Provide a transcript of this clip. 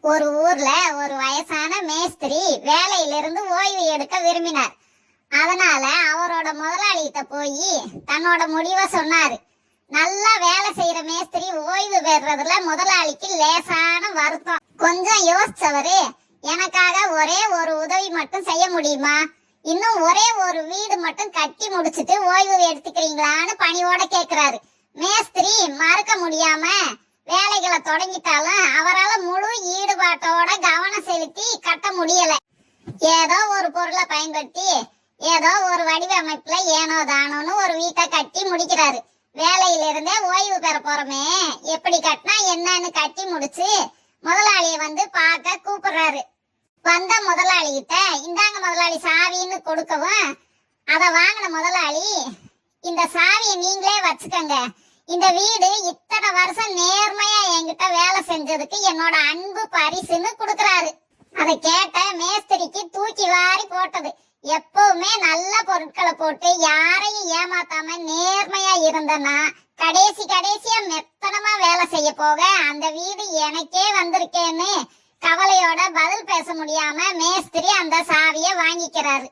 ஒரு ஊர்ல ஒரு வயசான மேஸ்திரி வேலையிலிருந்து ஓய்வு எடுக்க விரும்பினார். அதனால அவரோட முதலாளிகிட்ட போய் தன்னோட முடிவை சொன்னாரு. நல்லா வேலை செய்யற மேஸ்திரி ஓய்வு பெறதுல முதலாளிக்கு லேசான வருத்தம். கொஞ்சம் யோசிச்சவரு எனக்காக ஒரே ஒரு உதவி மட்டும் செய்ய முடியுமா? இன்னும் ஒரே ஒரு வீடு மட்டும் கட்டி முடிச்சிட்டு ஓய்வு எடுத்துக்கிறீங்களான்னு பணியோட கேக்குறாரு. மேஸ்திரி மறக்க முடியாம வேலைகளை தொடங்கிட்டாலும் அவரால் முழு ஈடுபாட்டோட கவனம் செலுத்தி கட்ட முடியல. ஏதோ ஒரு பொருளை பயன்படுத்தி ஏதோ ஒரு வடிவமைப்புல ஏனோ தானோன்னு ஒரு வீட்டை கட்டி முடிக்கிறாரு. வேலையில இருந்தே ஓய்வு பெற போறோமே எப்படி கட்டினா என்னன்னு கட்டி முடிச்சு முதலாளிய வந்து பார்க்க கூப்பிடுறாரு. வந்த முதலாளி கிட்ட இந்தாங்க முதலாளி சாவின்னு கொடுக்கவும் அத வாங்கின முதலாளி இந்த சாவியை நீங்களே வச்சுக்கோங்க. இந்த வீடு இத்தனை வருஷம் நேர்மை என்கிட்ட வேலை செஞ்சதுக்கு என்னோட அன்பு பரிசுன்னு கொடுக்கறாரு. அதை கேட்ட மேஸ்திரிக்கு தூக்கி வாரி போட்டது. எப்பவுமே நல்ல பொருட்களை போட்டு யாரையும் ஏமாத்தாம நேர்மையா இருந்தனா கடைசி கடைசியா மெத்தனமா வேலை செய்ய போக அந்த வீடு எனக்கே வந்திருக்கேன்னு கவலையோட பதில் பேச முடியாம மேஸ்திரி அந்த சாவிய வாங்கிக்கிறாரு.